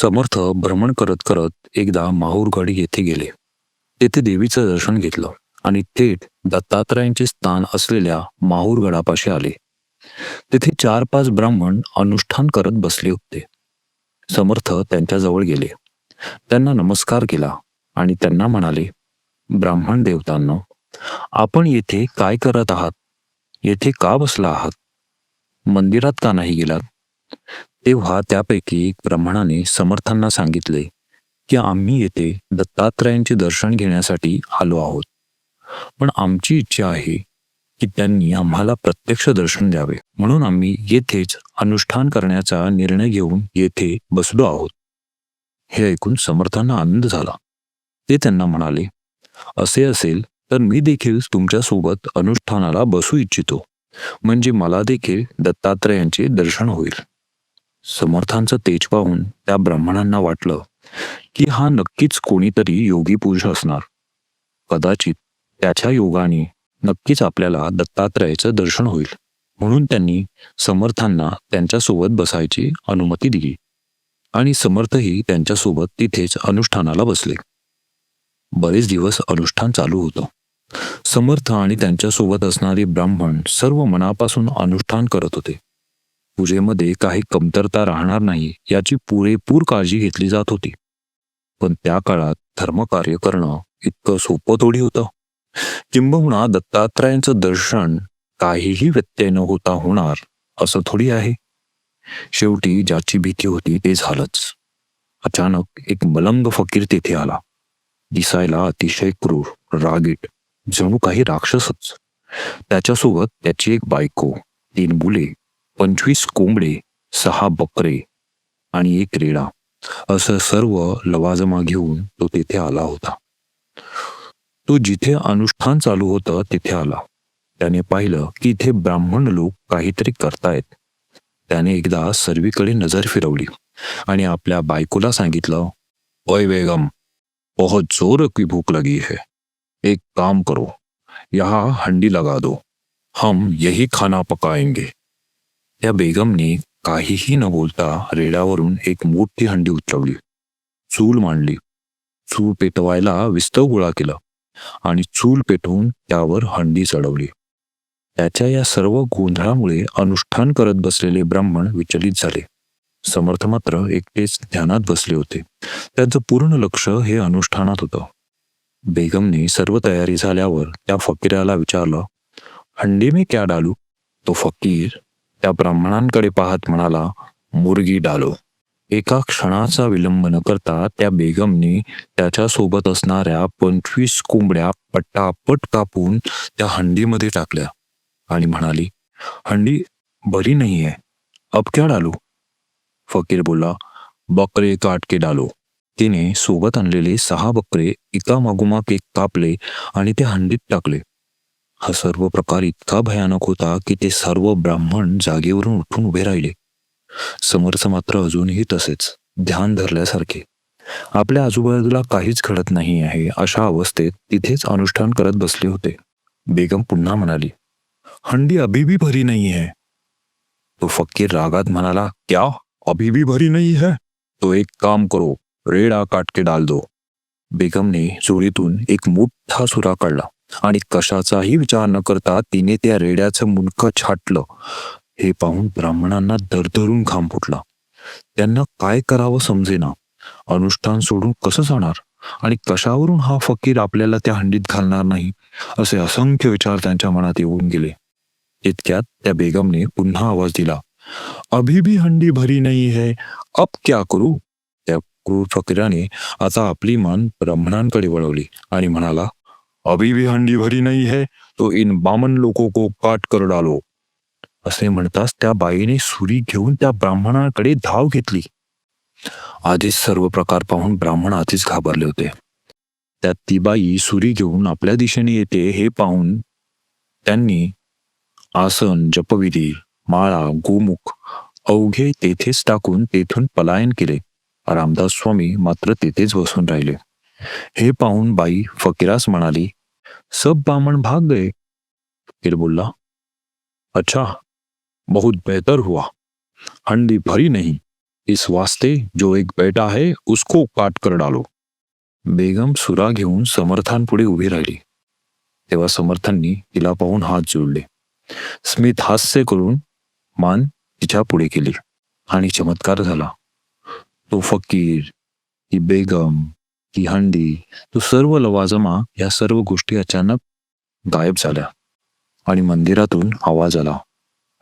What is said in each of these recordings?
समर्थ भ्रमण करत करत एकदा माहूरगड येथे गेले. तेथे देवीचं दर्शन घेतलं आणि थेट दत्तात्रयांचे स्थान असलेल्या माहूरगडापाशी आले. तेथे चार पाच ब्राह्मण अनुष्ठान करत बसले होते. समर्थ त्यांच्याजवळ गेले. त्यांना नमस्कार केला आणि त्यांना म्हणाले ब्राह्मण देवतांना आपण येथे काय करत आहात? येथे का बसला आहात? मंदिरात का नाही गेलात? तेव्हा त्यापैकी एक ब्राह्मणाने समर्थांना सांगितले की आम्ही येथे दत्तात्रयांचे दर्शन घेण्यासाठी आलो आहोत. पण आमची इच्छा आहे की त्यांनी आम्हाला प्रत्यक्ष दर्शन द्यावे. म्हणून आम्ही येथेच अनुष्ठान करण्याचा निर्णय घेऊन येथे बसलो आहोत. हे ऐकून समर्थांना आनंद झाला. ते त्यांना म्हणाले असे असेल तर मी देखील तुमच्यासोबत अनुष्ठानाला बसू इच्छितो. म्हणजे मला देखील दत्तात्रयांचे दर्शन होईल. समर्थांचं तेज पाहून त्या ब्राह्मणांना वाटलं की हा नक्कीच कोणीतरी योगी पुरुष असणार. कदाचित त्याच्या योगाने नक्कीच आपल्याला दत्तात्रयाचं दर्शन होईल म्हणून त्यांनी समर्थांना त्यांच्यासोबत बसायची अनुमती दिली आणि समर्थही त्यांच्यासोबत तिथेच अनुष्ठानाला बसले. बरेच दिवस अनुष्ठान चालू होतं. समर्थ आणि त्यांच्यासोबत असणारे ब्राह्मण सर्व मनापासून अनुष्ठान करत होते. पूजेमध्ये काही कमतरता राहणार नाही याची पुरेपूर काळजी घेतली जात होती. पण त्या काळात धर्मकार्य करणं इतकं सोपं थोडी होतं. किंबहुना दत्तात्रयांचं दर्शन काहीही व्यत्यय न होता होणार असं थोडी आहे. शेवटी ज्याची भीती होती ते झालंच. अचानक एक मलंग फकीर तेथे आला. दिसायला अतिशय क्रूर रागीट जणू काही राक्षसच. त्याच्यासोबत त्याची एक बायको तीन मुले पंचवीस कोंबडे सहा बकरे आणि एक रेडा. असं सर्व लवाजमा घेऊन तो तेथे आला होता. तो जिथे अनुष्ठान चालू होतं तिथे आला. त्याने पाहिलं की इथे ब्राह्मण लोक काहीतरी करतायत. त्याने एकदा सर्वीकडे नजर फिरवली आणि आपल्या बायकोला सांगितलं ओय बेगम बहुत जोर की भूख लगी है. एक काम करो यहाँ हंडी लगा दो. हम यही खाना पकाएंगे. त्या बेगमने काहीही न बोलता रेडावरून एक मोठी हंडी उचलवली. चूल मांडली. चूल पेटवायला विस्तव गोळा केला आणि चूल पेटवून त्यावर हंडी चढवली. त्याच्या या सर्व गोंधळामुळे अनुष्ठान करत बसलेले ब्राह्मण विचलित झाले. समर्थ मात्र एकटेच ध्यानात बसले होते. त्यांचं पूर्ण लक्ष हे अनुष्ठानात होतं. बेगमने सर्व तयारी झाल्यावर त्या फकीराला विचारलं हंडी मी क्या डालू? तो फकीर त्या ब्राह्मणांकडे पाहत म्हणाला मुर्गी डालो. एका क्षणाचा विलंब न करता त्या बेगमने त्याच्या सोबत असणाऱ्या पंचवीस कोंबड्या पटापट कापून त्या हंडीमध्ये टाकल्या आणि म्हणाली हंडी बरी नाही आहे अब क्या डालू? फकीर बोला बकरे काट के डालो. तिने सोबत आणलेले सहा बकरे एका मागोमाग एक कापले आणि ते हंडीत टाकले. हा सर्व प्रकार इतका भयानक होता की ते सर्व ब्राह्मण जागेवरून उठून उभे राहिले. समर्थ मात्र अजूनही तसेच ध्यान धरल्यासारखे. आपल्या आजूबाजूला काहीच घडत नाही आहे अशा अवस्थेत तिथेच अनुष्ठान करत बसले होते. बेगम पुन्हा म्हणाली हंडी अभी भी भरी नाही है. तो फकीर रागात म्हणाला क्या? अभी भी भरी नहीं है? तो एक काम करो रेडा काट के डाल दो. बेगमने चोरीतून एक मोठा सुरा काढला. आणि कशाचाही विचार न करता तिने त्या रेड्याचं मुलकं छाटलं. हे पाहून ब्राह्मणांना दरदरून घाम फुटला. त्यांना काय करावं समजेना? अनुष्ठान सोडून कसं जाणार? आणि कशावरून हा फकीर आपल्याला त्या हंडीत घालणार नाही? असे असंख्य विचार त्यांच्या मनात येऊन गेले. इतक्यात त्या बेगमने पुन्हा आवाज दिला. अभी भी हंडी भरी नाही है. अब क्या करू? त्या क्रूर फकीराने आता आपली मान ब्राह्मणांकडे वळवली आणि म्हणाला अभी भी हंडी भरी नाही है तो इन बामन लोको को काट कर डालो। असे म्हणताच त्या बाईने सुरी घेऊन त्या ब्राह्मणाकडे धाव घेतली. आधीच सर्व प्रकार पाहून ब्राह्मण आधीच घाबरले होते. त्यात ती बाई सुरी घेऊन आपल्या दिशेने येते हे पाहून त्यांनी आसन जपविधी माळा गोमुख अवघे तेथेच टाकून तेथून पलायन केले. रामदास स्वामी मात्र तेथेच बसून राहिले. हे पाहून बाई फकीरास म्हणाली सब बामण भाग गए। फकीर बोलला अच्छा बहुत बेहतर हुआ। हंडी भरी नहीं। इस वास्ते जो एक बेटा है, उसको काट कर डालो। बेगम सुरा घेऊन समर्थांपुढे उभी राहिली। तेव्हा समर्थांनी तिला पाहून हात जोडले. स्मित हास्य करून मान तिच्या पुढे केली आणि चमत्कार झाला. तो फकीर ती बेगम ती हंडी तो सर्व लवाजमा या सर्व गोष्टी अचानक गायब झाल्या आणि मंदिरातून आवाज आला.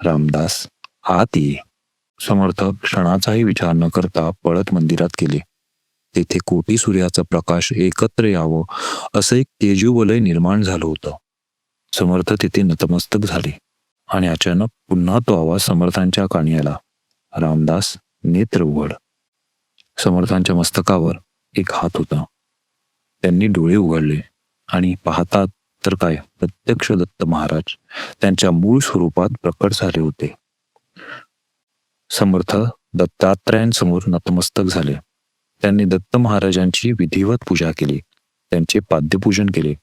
रामदास आत ये. समर्थक क्षणाचाही विचार न करता पळत मंदिरात गेले. तेथे कोटी सूर्याचा प्रकाश एकत्र यावं असं एक तेजुवलय निर्माण झालं होतं. समर्थ तिथे नतमस्तक झाले आणि अचानक पुन्हा तो आवाज समर्थांच्या कानी आला. रामदास नेत्र उघड. समर्थांच्या मस्तकावर एक हात होता. त्यांनी डोळे उघडले आणि पाहतात तर काय प्रत्यक्ष दत्त महाराज त्यांच्या मूळ स्वरूपात प्रकट झाले होते. समर्थ दत्तात्रयांसमोर नतमस्तक झाले. त्यांनी दत्त महाराजांची विधिवत पूजा केली त्यांचे पाद्यपूजन केले.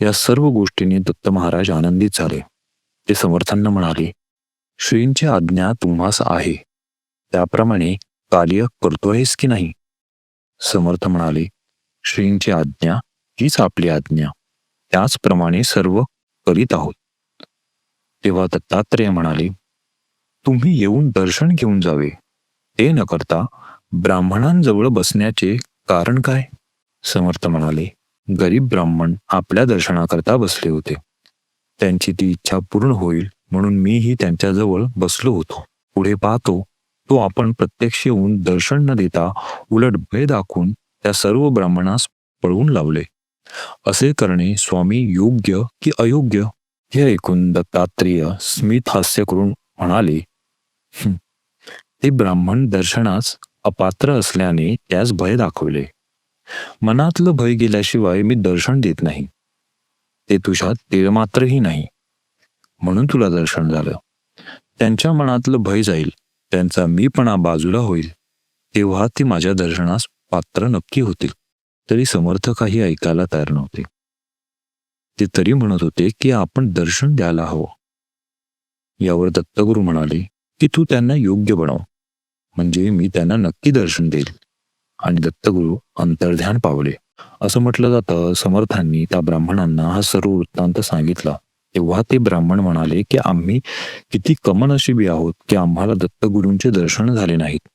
या सर्व गोष्टींनी दत्त महाराज आनंदित झाले. ते समर्थांना म्हणाले श्रींची आज्ञा तुम्हास आहे. त्याप्रमाणे कार्य करतोयस की नाही? समर्थ म्हणाले श्रींची आज्ञा हीच आपली आज्ञा. त्याचप्रमाणे सर्व करीत आहोत. तेव्हा दत्तात्रेय म्हणाले तुम्ही येऊन दर्शन घेऊन जावे. ते न करता ब्राह्मणांजवळ बसण्याचे कारण काय? समर्थ म्हणाले गरीब ब्राह्मण आपल्या दर्शनाकरता बसले होते. त्यांची ती इच्छा पूर्ण होईल म्हणून मीही त्यांच्याजवळ बसलो होतो. पुढे पाहतो तो आपण प्रत्यक्ष येऊन दर्शन न देता उलट भय दाखवून त्या सर्व ब्राह्मणास पळवून लावले. असे करणे स्वामी योग्य की अयोग्य? हे ऐकून दत्तात्रेय स्मित हास्य करून म्हणाले ते ब्राह्मण दर्शनास अपात्र असल्याने त्यास भय दाखवले. मनातलं भय गेल्याशिवाय मी दर्शन देत नाही. ते तुझ्यात तीळ मात्रही नाही. म्हणून तुला दर्शन झालं. त्यांच्या मनातलं भय जाईल. त्यांचा मीपणा बाजूला होईल तेव्हा ते माझ्या दर्शनास पात्र नक्की होतील. तरी समर्थ काही ऐकायला तयार नव्हते. ते तरी म्हणत होते की आपण दर्शन द्यायला हवं. यावर दत्तगुरु म्हणाले की तू त्यांना योग्य बनव. म्हणजे मी त्यांना नक्की दर्शन देईल. आणि दत्तगुरु अंतर्ध्यान पावले. असं म्हटलं जातं समर्थांनी त्या ब्राह्मणांना हा सर्व वृत्तांत सांगितला. तेव्हा ते ब्राह्मण म्हणाले की आम्ही किती कमनशिबी आहोत की आम्हाला दत्तगुरूंचे दर्शन झाले नाहीत.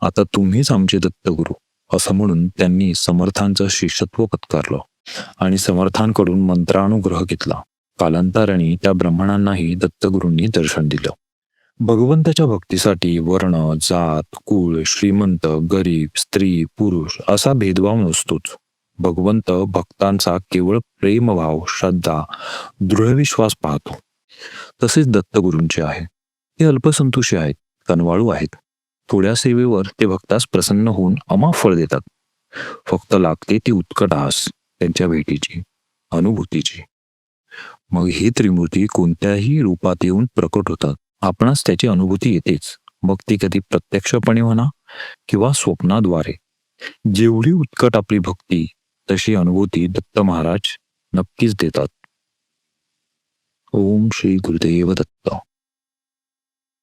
आता तुम्हीच आमचे दत्तगुरु. असं म्हणून त्यांनी समर्थांचं शिष्यत्व पत्कारलं आणि समर्थांकडून मंत्रानुग्रह घेतला. कालांतराने त्या ब्राह्मणांनाही दत्तगुरूंनी दर्शन दिलं. भगवंताच्या भक्तीसाठी वर्ण जात कुळ श्रीमंत गरीब स्त्री पुरुष असा भेदभाव नसतोच. भगवंत भक्तांचा केवळ प्रेमभाव श्रद्धा दृढविश्वास पाहतो. तसेच दत्तगुरूंचे आहे. ते अल्पसंतोषी आहेत कनवाळू आहेत. थोड्या सेवेवर ते भक्तास प्रसन्न होऊन अमाफळ देतात. फक्त लागते ती उत्कट आस त्यांच्या भेटीची अनुभूतीची. मग ही त्रिमूर्ती कोणत्याही रूपात येऊन प्रकट होतात. आपणास त्याची अनुभूती येतेच. मग ती कधी प्रत्यक्षपणे म्हणा किंवा स्वप्नाद्वारे. जेवढी उत्कट आपली भक्ती तशी अनुभूती दत्त महाराज नक्कीच देतात. ओम श्री गुरुदेव दत्त.